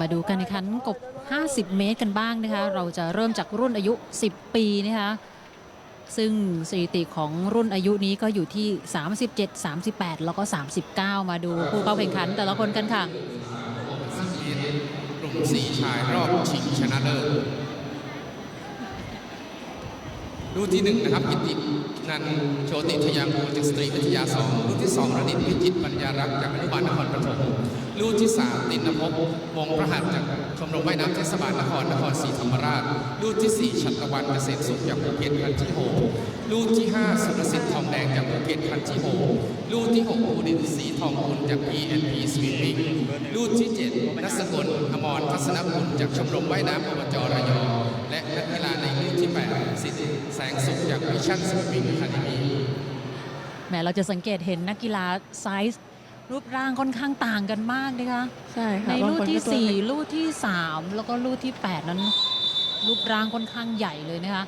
มาดูการแข่งขันกบ 50 เมตรกันบ้างนะคะ เราจะเริ่มจากรุ่นอายุ 10 ปีนะคะ ซึ่งสถิติของรุ่นอายุนี้ก็อยู่ที่ 37 38 แล้วก็ 39 มาดูผู้เข้าแข่งขันแต่ละคนกันค่ะกลุ่มสี่ชายรอบชิงชนะเลิศ รุ่นที่หนึ่งนะครับกิตินันทโชติทยางกูจากสตรีวิทยาสองรุ่นที่สองระดิษฐ์พิจิตปัญญารักษ์จากอนุบาลนครปฐมรุ่นที่สามตินภพวงประหัตจากชมรมว่ายน้ำเทศบาลนครนครศรีธรรมราช รุ่นที่สี่ชัตวันเกษตรสุขจากภูเก็ตคันจิโฮรุ่นที่ห้าสุรสิทธิ์ทองแดงจากภูเก็ตคันจิโฮรุ่นที่หกภูดินทร์ศรีทองกุลจาก PNP Swimming รุ่นที่เจ็ดนัสกลอมรทัศนกุลจากชมรมว่ายน้ำอบจระยองและนักกีฬาในรุ่นที่แปดสิทธิ์ แสงสุขจากวิชั่นสวิมมิ่งอะคาเดมีแหมเราจะสังเกตเห็นนักกีฬาไซส์รูปร่างค่อนข้างต่างกันมากนะคะ ใช่ค่ะในบางลู่คนที่ก็ตัวเล็ก4ลู่ที่ 3 แล้วก็ลู่ที่ 8 นั้น รูปร่างค่อนข้างใหญ่เลยนะคะ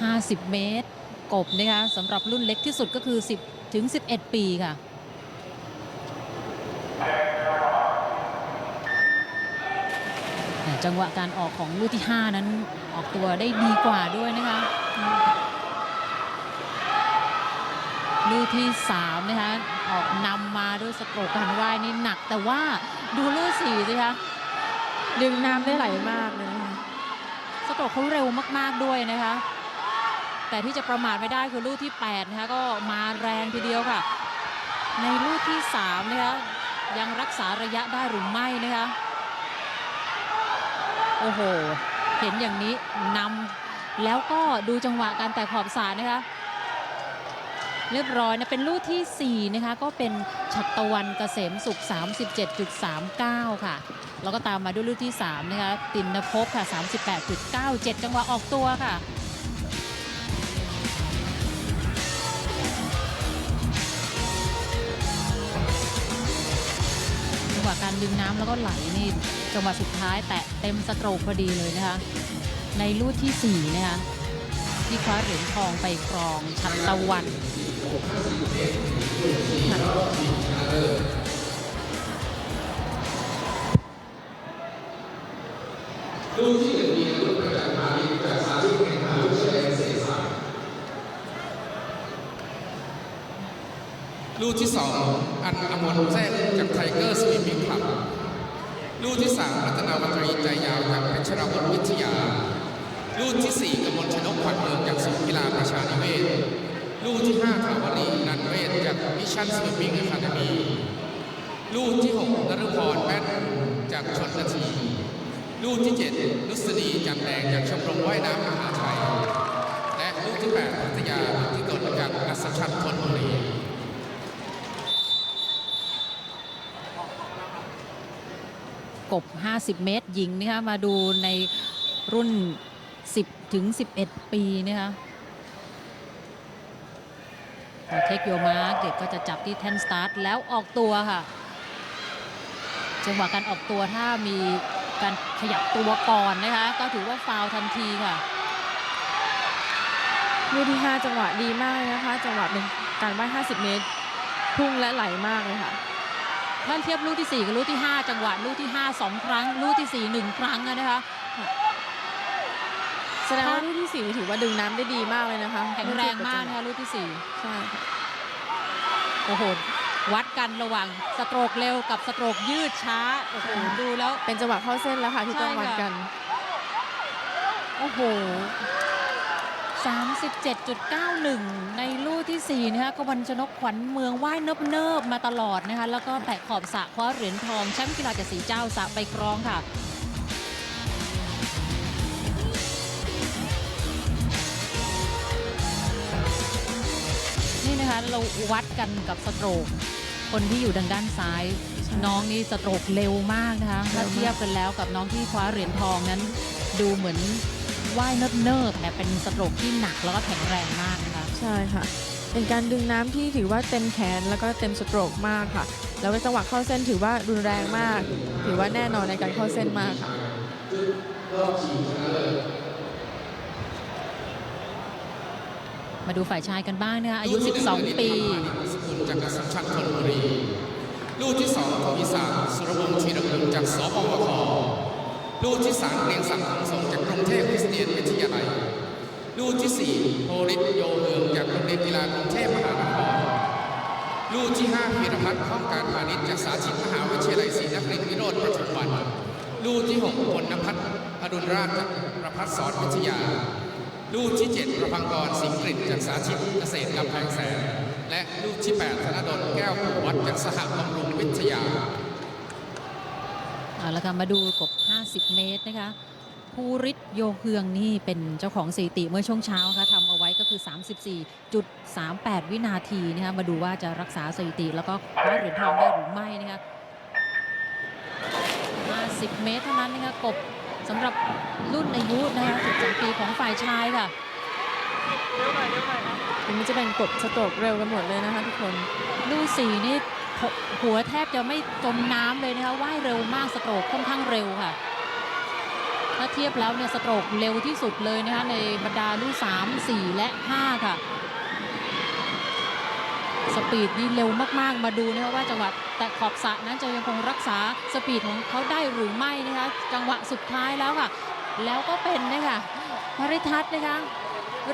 50 เมตร กบนะคะสำหรับรุ่นเล็กที่สุดก็คือ 10 ถึง 11 ปีค่ะ แต่ จังหวะการออกของลูกที่ 5 นั้นออกตัวได้ดีกว่าด้วยนะคะลูกที่ 3 นะคะ ออกนำมาด้วยสโตรกการว่ายนี่หนัก แต่ว่าดูลูกสี่สิคะดึงน้ำได้ไหลมากเลยนะคะสโตรกเขาเร็วมากๆด้วยนะคะ แต่ที่จะประมาทไม่ได้คือลูกที่8นะคะก็มาแรงทีเดียวค่ะ ในลูกที่3นะคะยังรักษาระยะได้หรือไม่นะคะ โอ้โห เห็นอย่างนี้นำแล้วก็ดูจังหวะการแตะขอบสรนะคะ เรียบร้อยนะ เป็นลูกที่ 4 นะคะ ก็เป็นชัตวันเกษมสุข 37.39 ค่ะ แล้วก็ตามมาด้วยลูกที่ 3 นะคะ ตินภพค่ะ 38.97 จังหวะออกตัวค่ะจังหวะการดึงน้ำแล้วก็ไหลนี่จังหวะสุดท้ายแตะ เต็มสโตรกพอดีเลยนะคะในลูกที่4นะคะที่คว้าเหรียญทองไปครองชัดตะวันลูกที่หนึ่งมีลูกประกาศมาลีจากสาลูกแข่งขันลูกแสดงเสีาสายลูกที่สองอันอมรแท้จากไทเกอร์สวิมมิ่งคลับ ลูกที่สามรัตนาวัตรีใจยาวจากเพชรบุรีวิทยา ลูกที่สี่กมลชนกขวัญเมืองจากศูนย์กีฬาประชานิเวศ ลูกที่ห้าถาวรีนันเวศจากวิชั่นสวิมมิ่งอะคาเดมีลูกที่หกนฤพรแป้นจากชนนาที ลูกที่เจ็ดนุสดีจันแดงจากชมรมว่ายน้ำมหาชัยและลูกที่แปดพัทยาที่กดจากอัศชันธนบุรี กบ 50 เมตรหญิงนะคะมาดูในรุ่น 10 ถึง 11 ปีนะคะเทคโยมาร์กเด็กก็จะจับที่แท่นสตาร์ทแล้วออกตัวค่ะ จังหวะการออกตัวถ้ามีการขยับตัวก่อนนะคะ ก็ถือว่าฟาวล์ทันทีค่ะลูกที่ 5 จังหวะดีมากนะคะ จังหวะเป็นการว่าย 50 เมตร พุ่งและไหลมากเลยค่ะ ถ้าเทียบลูกที่ 4 กับลูกที่ 5 จังหวะลูกที่ 5 2 ครั้ง ลูกที่ 4 1 ครั้งอะนะคะแสดงว่าลูกที่ 4 ถือว่าดึงน้ำได้ดีมากเลยนะคะแข็งแรงมากนะคะลูกที่ใช่ค่ะ4โอ้โหวัดกันระหว่างสโตรกเร็วกับสโตรกยืดช้าโอ้โหดูแล้ว เป็นจังหวะเข้าเส้นแล้วค่ะที่ต้องใช่ค่ะวัดกัน โอ้โห 37.91 ในลูกที่ 4 นะคะกวันชนกขวัญเมืองว่ายเนิบๆมาตลอดนะคะ แล้วก็แตะขอบสระคว้าเหรียญทองแชมป์กีฬาเจ็ดสีเจ้าสระไปครองค่ะนี่นะคะเราวัดกันกับสโตรก คนที่อยู่ทางด้านซ้าย น้องนี่สโตรกเร็วมากนะคะถ้าเทียบกันแล้วกับน้องที่คว้าเหรียญทองนั้น ดูเหมือน ว่ายเนิบๆแต่เป็นสโตรกที่หนักแล้วก็แข็งแรงมากนะคะ ใช่ค่ะ เป็นการดึงน้ำที่ถือว่าเต็มแขนแล้วก็เต็มสโตรกมากค่ะ แล้วก็จังหวะเข้าเส้นถือว่ารุนแรงมาก ถือว่าแน่นอนในการเข้าเส้นมากค่ะ มาดูฝ่ายชายกันบ้างนะคะอายุ 12 ปีสกุลจากอัศชันธนบุรีลูกที่สองทวีศักดิ์สุรวงศ์ธีรพงศ์จากสปปค ลูกที่สามเรียงศักดิ์คงสงจากกรุงเทพคริสเตียนวิทยาลัย ลูกที่สี่โพริตโยเฮืองจากโรงเรียนกีฬากรุงเทพมหานคร ลูกที่ห้าพีรพัฒน์ข้องการพาณิชย์จากสาธิตมหาวิทยาลัยศรีนครินทร์วิโรธประทุมวัน ลูกที่หกพลนภัทรอดุลราชจากประพัฒสอนวิทยา ลูกที่เจ็ดประพังกรสิงห์กฤษจากสาธิตเกษตรกำแพงแสนและลูกที่แปดธนดลแก้วผูวัดจากสหบำรุงวิทยา เอาละค่ะมาดูกบ 50 เมตรนะคะภูริศโยเฮืองนี่เป็นเจ้าของสถิติเมื่อช่วงเช้าค่ะทำเอาไว้ก็คือ 34.38 วินาทีนะคะมาดูว่าจะรักษาสถิติ แล้วก็คว้าเหรียญทองได้หรือไม่นะคะ50 เมตรเท่านั้นนะคะกบสำหรับรุ่นอายุนะคะ13ปีของฝ่ายชายค่ะถึงมันจะเป็นกดสโตรกเร็วกันหมดเลยนะคะทุกคนลูกสี่นี่ หัวแทบจะไม่จมน้ำเลยนะคะว่ายเร็วมากสโตรกค่อนข้างเร็วค่ะ ถ้าเทียบแล้วเนี่ยสโตรกเร็วที่สุดเลยนะคะในบรรดาลูก3 4 และ 5 ค่ะ สปีดนี่เร็วมากๆ มาดูนะคะว่าจังหวะแต่ขอบสระนั้นจะยังคงรักษาสปีดของเขาได้หรือไม่นะคะจังหวะสุดท้ายแล้วค่ะ แล้วก็เป็นนะคะพริทัศน์นะคะ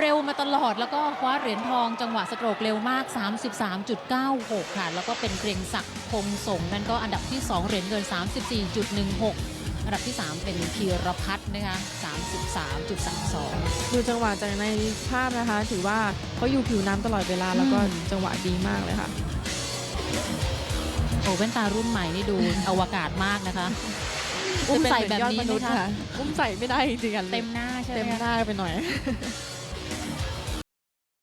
เร็วมาตลอดแล้วก็คว้าเหรียญทองจังหวะสโตรกเร็วมาก 33.96 ค่ะ แล้วก็เป็นเกรงศักดิ์คงสงนั่นก็อันดับที่ 2 เหรียญเงิน 34.16 อันดับที่ 3 เป็นพีรพัฒน์นะคะ 33.32 ดูจังหวะจากในภาพนะคะ ถือว่าเขาอยู่ผิวน้ำตลอดเวลาแล้วก็อืมจังหวะดีมากเลยค่ะ โอ้แว่นตารุ่นใหม่นี่ดูอวกาศมากนะคะอุ้มใส่แบบนี้จะเป็ไหมเหมือนยอดมนุษย์คะอุ้มใส่ไม่ได้จริงๆอะเต็มหน้าใช่ไหมเต็มคะหน้าไปหน่อย